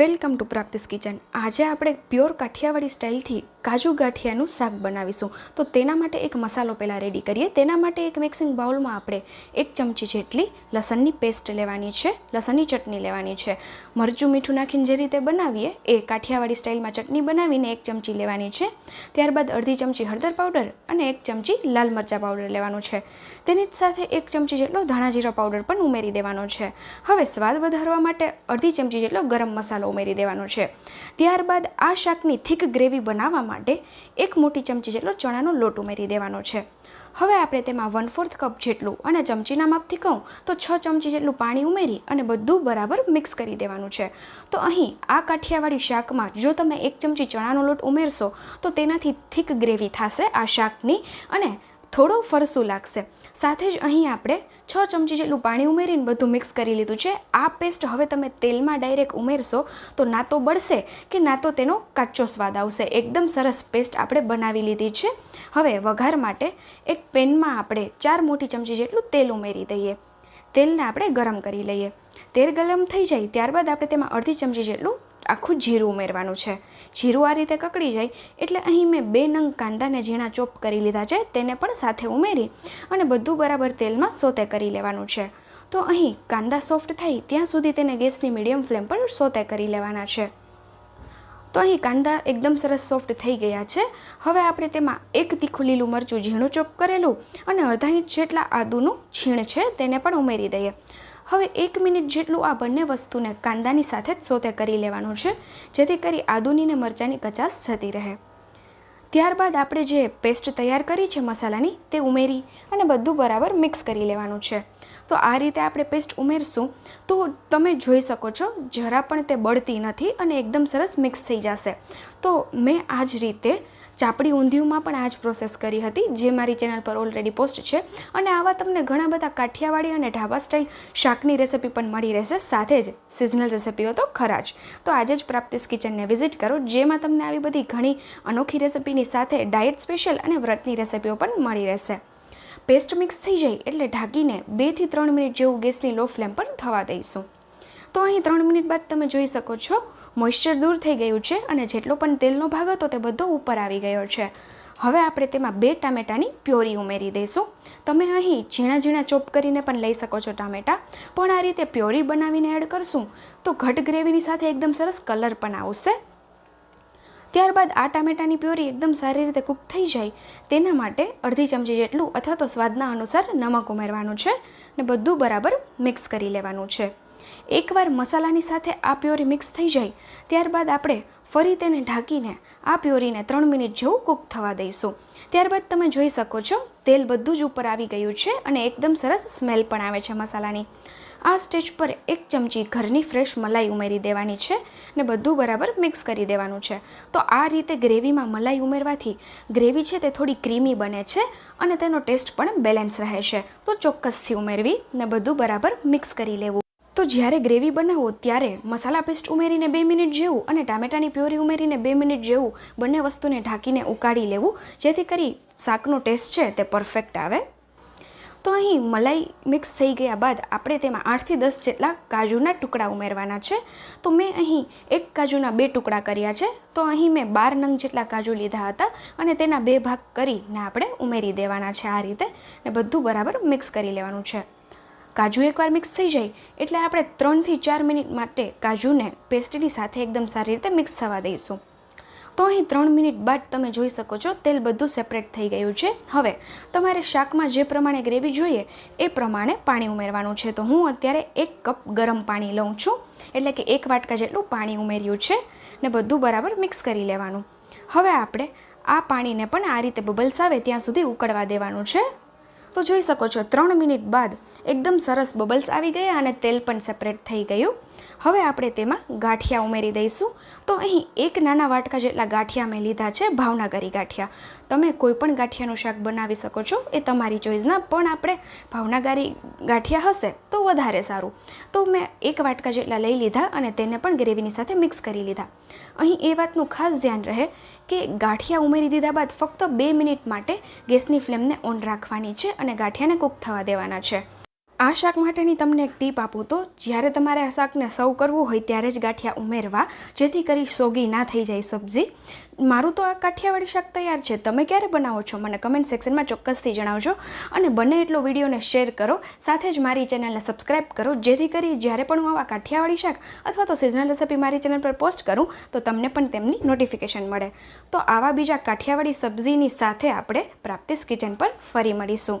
Welcome to પ્રાપ્તિસ kitchen. આજે આપણે pure Kathiawadi સ્ટાઇલથી કાજુ ગાંઠિયાનું શાક બનાવીશું. તો તેના માટે એક મસાલો પહેલાં રેડી કરીએ. તેના માટે એક મિક્સિંગ બાઉલમાં આપણે એક ચમચી જેટલી લસણની પેસ્ટ લેવાની છે. લસણની ચટણી લેવાની છે. મરચું મીઠું નાખીને જે રીતે બનાવીએ, એ કાઠિયાવાડી સ્ટાઇલમાં ચટણી બનાવીને એક ચમચી લેવાની છે. ત્યારબાદ અડધી ચમચી હળદર પાવડર અને એક ચમચી લાલ મરચાં પાવડર લેવાનું છે. તેની જ સાથે એક ચમચી જેટલો ધાણા જીરા પાવડર પણ ઉમેરી દેવાનો છે. હવે સ્વાદ વધારવા માટે અડધી ચમચી જેટલો ગરમ મસાલો ઉમેરી દેવાનો છે. ત્યારબાદ આ શાકની થીક ગ્રેવી બનાવવા માટે એક મોટી ચમચી જેટલો ચણાનો લોટ ઉમેરી દેવાનો છે. હવે આપણે તેમાં વન ફોર્થ કપ જેટલું અને ચમચીના માપથી કહું તો છ ચમચી જેટલું પાણી ઉમેરી અને બધું બરાબર મિક્સ કરી દેવાનું છે. તો અહીં આ કાઠિયાવાડી શાકમાં જો તમે એક ચમચી ચણાનો લોટ ઉમેરશો તો તેનાથી થીક ગ્રેવી થશે આ શાકની અને થોડો ફરસું લાગશે. સાથે જ અહીં આપણે છ ચમચી જેટલું પાણી ઉમેરીને બધું મિક્સ કરી લીધું છે. આ પેસ્ટ હવે તમે તેલમાં ડાયરેક્ટ ઉમેરશો તો ના તો બળશે કે ના તો તેનો કાચો સ્વાદ આવશે. એકદમ સરસ પેસ્ટ આપણે બનાવી લીધી છે. હવે વઘાર માટે એક પેનમાં આપણે ચાર મોટી ચમચી જેટલું તેલ ઉમેરી દઈએ. તેલને આપણે ગરમ કરી લઈએ. તેલ ગરમ થઈ જાય ત્યારબાદ આપણે તેમાં અડધી ચમચી જેટલું આખું જીરું ઉમેરવાનું છે. જીરું આ રીતે કકડી જાય એટલે અહીં મેં બે નંગ કાંદાને ઝીણા ચોપ કરી લીધા છે, તેને પણ સાથે ઉમેરી અને બધું બરાબર તેલમાં સોતે કરી લેવાનું છે. તો અહીં કાંદા સોફ્ટ થાય ત્યાં સુધી તેને ગેસની મીડિયમ ફ્લેમ પર સોતે કરી લેવાના છે. તો અહીં કાંદા એકદમ સરસ સોફ્ટ થઈ ગયા છે. હવે આપણે તેમાં એક તીખું લીલું મરચું ઝીણું ચોપ કરેલું અને અડધા ઇંચ જેટલા આદુનું છીણ છે તેને પણ ઉમેરી દઈએ. હવે એક મિનિટ જેટલું આ બંને વસ્તુને કાંદાની સાથે જ સોતે કરી લેવાનું છે, જેથી કરી આદુની ને મરચાંની કચાસ જતી રહે. ત્યારબાદ આપણે જે પેસ્ટ તૈયાર કરી છે મસાલાની, તે ઉમેરી અને બધું બરાબર મિક્સ કરી લેવાનું છે. તો આ રીતે આપણે પેસ્ટ ઉમેરશું. તો તમે જોઈ શકો છો, જરા પણ તે બળતી નથી અને એકદમ સરસ મિક્સ થઈ જશે. તો મેં આ જ રીતે ચાપડી ઊંધિયુંમાં પણ આ જ પ્રોસેસ કરી હતી, જે મારી ચેનલ પર ઓલરેડી પોસ્ટ છે. અને આવા તમને ઘણા બધા કાઠિયાવાડી અને ઢાબા સ્ટાઇલ શાકની રેસિપી પણ મળી રહેશે, સાથે જ સિઝનલ રેસિપીઓ તો ખરા જ. તો આજે જ પ્રાપ્તિસ કિચનને વિઝિટ કરો, જેમાં તમને આવી બધી ઘણી અનોખી રેસિપીની સાથે ડાયટ સ્પેશિયલ અને વ્રતની રેસિપીઓ પણ મળી રહેશે. પેસ્ટ મિક્સ થઈ જાય એટલે ઢાંકીને બેથી ત્રણ મિનિટ જેવું ગેસની લો ફ્લેમ પર થવા દઈશું. તો અહીં ત્રણ મિનિટ બાદ તમે જોઈ શકો છો મોઇશ્ચર દૂર થઈ ગયું છે અને જેટલો પણ તેલનો ભાગ હતો તે બધો ઉપર આવી ગયો છે. હવે આપણે તેમાં બે ટામેટાની પ્યોરી ઉમેરી દઈશું. તમે અહીં ઝીણા ઝીણા ચોપ કરીને પણ લઈ શકો છો ટામેટા. પણ આ રીતે પ્યોરી બનાવીને એડ કરશું તો ઘટ ગ્રેવીની સાથે એકદમ સરસ કલર પણ આવશે. ત્યારબાદ આ ટામેટાની પ્યોરી એકદમ સારી રીતે કૂક થઈ જાય. તેના માટે અડધી ચમચી જેટલું અથવા તો સ્વાદના અનુસાર નમક ઉમેરવાનું છે અને બધું બરાબર મિક્સ કરી લેવાનું છે. એકવાર મસાલાની સાથે આ પ્યોરી મિક્સ થઈ જાય, ત્યારબાદ આપણે ફરી તેને ઢાંકીને આ પ્યોરીને ત્રણ મિનિટ જેવું કૂક થવા દઈશું. ત્યારબાદ તમે જોઈ શકો છો, તેલ બધું જ ઉપર આવી ગયું છે અને એકદમ સરસ સ્મેલ પણ આવે છે મસાલાની. આ સ્ટેજ પર એક ચમચી ઘરની ફ્રેશ મલાઈ ઉમેરી દેવાની છે ને બધું બરાબર મિક્સ કરી દેવાનું છે. તો આ રીતે ગ્રેવીમાં મલાઈ ઉમેરવાથી ગ્રેવી છે તે થોડી ક્રીમી બને છે અને તેનો ટેસ્ટ પણ બેલેન્સ રહે છે. તો ચોક્કસથી ઉમેરવી ને બધું બરાબર મિક્સ કરી લેવું. તો જ્યારે ગ્રેવી બનાવો, ત્યારે મસાલા પેસ્ટ ઉમેરીને બે મિનિટ જેવું અને ટામેટાની પ્યોરી ઉમેરીને બે મિનિટ જેવું બંને વસ્તુને ઢાંકીને ઉકાળી લેવું, જેથી કરી શાકનો ટેસ્ટ છે તે પરફેક્ટ આવે. તો અહીં મલાઈ મિક્સ થઈ ગયા બાદ આપણે તેમાં આઠથી દસ જેટલા કાજુના ટુકડા ઉમેરવાના છે. તો મેં અહીં એક કાજુના બે ટુકડા કર્યા છે. તો અહીં મેં બાર નંગ જેટલા કાજુ લીધા હતા અને તેના બે ભાગ કરીને આપણે ઉમેરી દેવાના છે આ રીતે ને બધું બરાબર મિક્સ કરી લેવાનું છે. કાજુ એકવાર મિક્સ થઈ જાય એટલે આપણે ત્રણથી ચાર મિનિટ માટે કાજુને પેસ્ટની સાથે એકદમ સારી રીતે મિક્સ થવા દઈશું. તો અહીં ત્રણ મિનિટ બાદ તમે જોઈ શકો છો તેલ બધું સેપરેટ થઈ ગયું છે. હવે તમારે શાકમાં જે પ્રમાણે ગ્રેવી જોઈએ એ પ્રમાણે પાણી ઉમેરવાનું છે. તો હું અત્યારે એક કપ ગરમ પાણી લઉં છું. એટલે કે એક વાટકા જેટલું પાણી ઉમેર્યું છે ને બધું બરાબર મિક્સ કરી લેવાનું. હવે આપણે આ પાણીને પણ આ રીતે બબલ્સ આવે ત્યાં સુધી ઉકળવા દેવાનું છે. તો જોઈ શકો છો, ત્રણ મિનિટ બાદ એકદમ સરસ બબલ્સ આવી ગયા અને તેલ પણ સેપરેટ થઈ ગયું. હવે આપણે તેમાં ગાંઠિયા ઉમેરી દઈશું. તો અહીં એક નાના વાટકા જેટલા ગાંઠિયા મેં લીધા છે, ભાવનગરી ગાંઠિયા. તમે કોઈ પણ ગાંઠિયાનું શાક બનાવી શકો છો, એ તમારી ચોઈસના પણ આપણે ભાવનગરી ગાંઠિયા હશે. વધારે સારું. તો મેં એક વાટકા જેટલા લઈ લીધા અને તેને પણ ગ્રેવીની સાથે મિક્સ કરી લીધા. અહીં એ વાતનું ખાસ ધ્યાન રહે કે ગાંઠિયા ઉમેરી દીધા બાદ ફક્ત બે મિનિટ માટે ગેસની ફ્લેમને ઓન રાખવાની છે અને ગાંઠિયાને કૂક થવા દેવાના છે. આ શાક માટેની તમને એક ટીપ આપું તો, જ્યારે તમારે આ શાકને સર્વ કરવું હોય ત્યારે જ ગાંઠિયા ઉમેરવા, જેથી કરી સોગી ના થઈ જાય સબ્જી. મારું તો આ કાઠિયાવાડી શાક તૈયાર છે. તમે ક્યારે બનાવો છો? મને કમેન્ટ સેક્શનમાં ચોક્કસથી જણાવજો. અને બને એટલો વિડીયોને શેર કરો. સાથે જ મારી ચેનલને સબસ્ક્રાઈબ કરો. જેથી કરી જ્યારે પણ હું આવા કાઠિયાવાડી શાક અથવા તો સિઝનલ રેસિપી મારી ચેનલ પર પોસ્ટ કરું, તો તમને પણ તેમની નોટિફિકેશન મળે. તો આવા બીજા કાઠિયાવાડી સબ્જીની સાથે આપણે પ્રાપ્તિસ કિચન પર ફરી મળીશું.